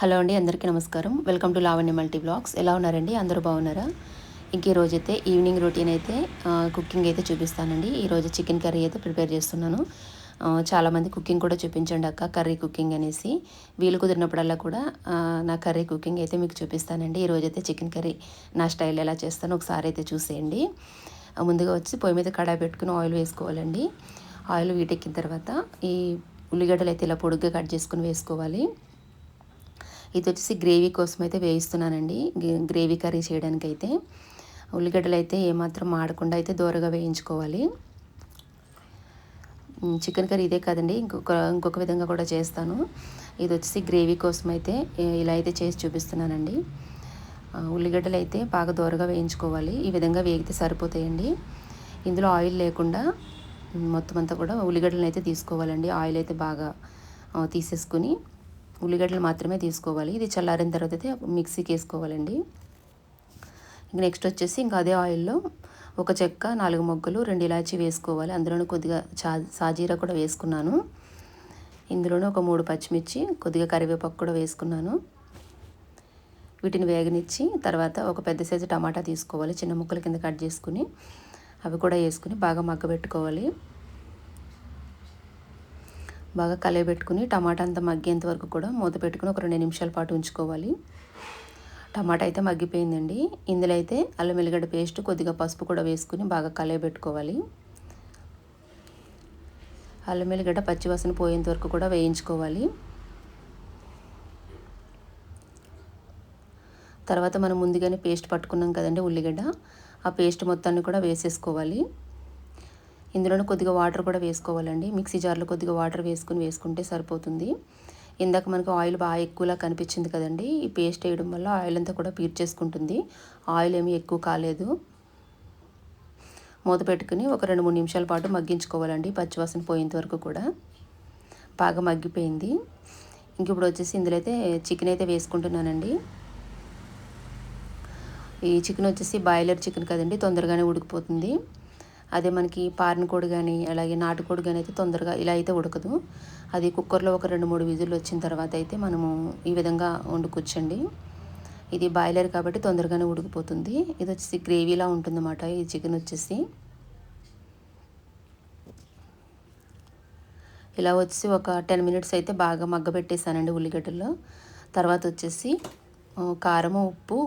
Hello అండి అందరికీ నమస్కారం. Welcome to Lavanya multi blogs. ఎలా ఉన్నారండి? అందరూ బాగున్నారా? ఇంక ఈరోజు అయితే ఈవినింగ్ రొటీన్ అయితే కుకింగ్ అయితే చూపిస్తానండి. ఈరోజు చికెన్ కర్రీ అయితే ప్రిపేర్ చేస్తున్నాను. చాలామంది కుకింగ్ కూడా చూపించండి అక్క కర్రీ కుకింగ్ అనేసి. వీలు కుదిరినప్పుడల్లా కూడా నా కర్రీ కుకింగ్ అయితే మీకు చూపిస్తానండి. ఈరోజు అయితే చికెన్ కర్రీ నా స్టైల్ ఎలా చేస్తానో ఒకసారి అయితే చూసేయండి. ముందుగా వచ్చి పొయ్యి మీద కడాయి పెట్టుకుని ఆయిల్ వేసుకోవాలండి. ఆయిల్ వీటెక్కిన తర్వాత ఈ ఉల్లిగడ్డలు అయితే ఇలా పొడుగ్గా కట్ చేసుకుని వేసుకోవాలి. ఇది వచ్చేసి గ్రేవీ కోసం అయితే వేయిస్తున్నానండి. గ్రేవీ కర్రీ చేయడానికి అయితే ఉల్లిగడ్డలు అయితే ఏమాత్రం మాడకుండా అయితే దూరగా వేయించుకోవాలి. చికెన్ కర్రీ ఇదే కాదండి. ఇంకొక ఇంకొక విధంగా కూడా చేస్తాను. ఇది వచ్చేసి గ్రేవీ కోసం అయితే ఇలా అయితే చేసి చూపిస్తున్నానండి. ఉల్లిగడ్డలు అయితే బాగా దూరగా వేయించుకోవాలి. ఈ విధంగా వేగితే సరిపోతాయండి. ఇందులో ఆయిల్ లేకుండా మొత్తం అంతా కూడా ఉల్లిగడ్డలను అయితే తీసుకోవాలండి. ఆయిల్ అయితే బాగా తీసేసుకుని. ఉల్లిగడ్డలు మాత్రమే తీసుకోవాలి. ఇది చల్లారిన తర్వాత అయితే మిక్సీకి వేసుకోవాలండి. నెక్స్ట్ వచ్చేసి ఇంకా అదే ఆయిల్లో ఒక చెక్క నాలుగు మొగ్గలు రెండు ఇలాచి వేసుకోవాలి. అందులోనూ కొద్దిగా చా సాజీరా కూడా వేసుకున్నాను. ఇందులోనూ ఒక మూడు పచ్చిమిర్చి కొద్దిగా కరివేపాకు కూడా వేసుకున్నాను. వీటిని వేగనిచ్చి తర్వాత ఒక పెద్ద సైజు టమాటా తీసుకోవాలి. చిన్న ముక్కల కింద కట్ చేసుకుని అవి కూడా వేసుకుని బాగా మగ్గబెట్టుకోవాలి. బాగా కలయబెట్టుకుని టమాటా అంతా మగ్గేంత వరకు కూడా మూత పెట్టుకుని ఒక రెండు నిమిషాల పాటు ఉంచుకోవాలి. టమాటా అయితే మగ్గిపోయిందండి. ఇందులో అయితే అల్లం వెల్లిగడ్డ పేస్ట్ కొద్దిగా పసుపు కూడా వేసుకుని బాగా కలయబెట్టుకోవాలి. అల్లం వెల్లిగడ్డ పచ్చివాసన పోయేంత వరకు కూడా వేయించుకోవాలి. తర్వాత మనం ముందుగానే పేస్ట్ పట్టుకున్నాం కదండి ఉల్లిగడ్డ. ఆ పేస్ట్ మొత్తాన్ని కూడా వేసేసుకోవాలి. ఇందులోనే కొద్దిగా వాటర్ కూడా వేసుకోవాలండి. మిక్సీ జార్లో కొద్దిగా వాటర్ వేసుకుని వేసుకుంటే సరిపోతుంది. ఇందాక మనకు ఆయిల్ బాగా ఎక్కువలా కనిపించింది కదండి. ఈ పేస్ట్ వేయడం వల్ల ఆయిల్ అంతా కూడా పీర్చేసుకుంటుంది ఆయిల్ ఏమీ ఎక్కువ కాలేదు. మూత పెట్టుకుని ఒక రెండు మూడు నిమిషాల పాటు మగ్గించుకోవాలండి. పచ్చివాసన పోయేంత వరకు కూడా బాగా మగ్గిపోయింది. ఇంక ఇప్పుడు వచ్చేసి ఇందులో అయితే చికెన్ అయితే వేసుకుంటున్నానండి. ఈ చికెన్ వచ్చేసి బాయిలర్ చికెన్ కదండి. తొందరగానే ఉడికిపోతుంది. అదే మనకి పారిన కోడి కానీ అలాగే నాటుకోడి కానీ అయితే తొందరగా ఇలా అయితే ఉడకదు. అది కుక్కర్లో ఒక రెండు మూడు విజులు వచ్చిన తర్వాత అయితే మనము ఈ విధంగా వండుకొచ్చండి ఇది బాయిలర్ కాబట్టి తొందరగానే ఉడికిపోతుంది. ఇది వచ్చేసి గ్రేవీలా ఉంటుందన్నమాట. ఈ చికెన్ వచ్చేసి. ఇలా వచ్చి ఒక టెన్ మినిట్స్ అయితే బాగా మగ్గబెట్టేసానండి ఉల్లిగడ్డల్లో తర్వాత వచ్చేసి కారము ఉప్పు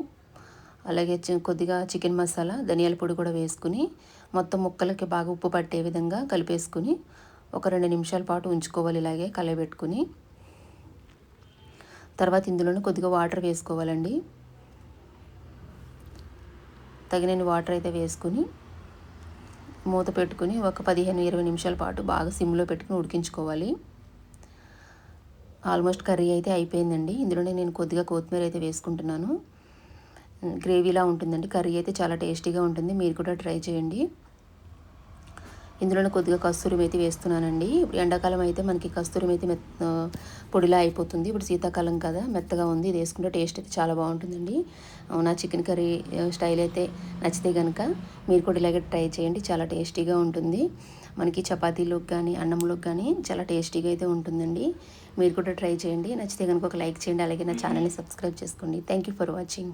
అలాగే కొద్దిగా చికెన్ మసాలా ధనియాల పొడి కూడా వేసుకుని మొత్తం ముక్కలకి బాగా ఉప్పు పట్టే విధంగా కలిపేసుకుని ఒక రెండు నిమిషాల పాటు ఉంచుకోవాలి. ఇలాగే కలయబెట్టుకుని తర్వాత ఇందులోనే కొద్దిగా వాటర్ వేసుకోవాలండి. తగినన్ని వాటర్ అయితే వేసుకుని మూత పెట్టుకుని ఒక పదిహేను ఇరవై నిమిషాల పాటు బాగా సిమ్లో పెట్టుకుని ఉడికించుకోవాలి. ఆల్మోస్ట్ కర్రీ అయితే అయిపోయిందండి. ఇందులోనే నేను కొద్దిగా కొత్తిమీర అయితే వేసుకుంటున్నాను. గ్రేవీలా ఉంటుందండి. కర్రీ అయితే చాలా టేస్టీగా ఉంటుంది. మీరు కూడా ట్రై చేయండి. ఇందులోనే కొద్దిగా కస్తూరి మేతి వేస్తున్నానండి. ఇప్పుడు ఎండాకాలం అయితే మనకి కస్తూరి మేతి మెత్త పొడిలా అయిపోతుంది. ఇప్పుడు శీతాకాలం కదా మెత్తగా ఉంది. ఇది వేసుకుంటే టేస్ట్ అయితే చాలా బాగుంటుందండి. నా చికెన్ కర్రీ స్టైల్ అయితే నచ్చితే కనుక మీరు కూడా ఇలాగే ట్రై చేయండి. చాలా టేస్టీగా ఉంటుంది. మనకి చపాతీలోకి కానీ అన్నంలోకి కానీ చాలా టేస్టీగా అయితే ఉంటుందండి. మీరు కూడా ట్రై చేయండి. నచ్చితే కనుక ఒక లైక్ చేయండి. అలాగే నా ఛానల్ని సబ్స్క్రైబ్ చేసుకోండి. Thank you for watching.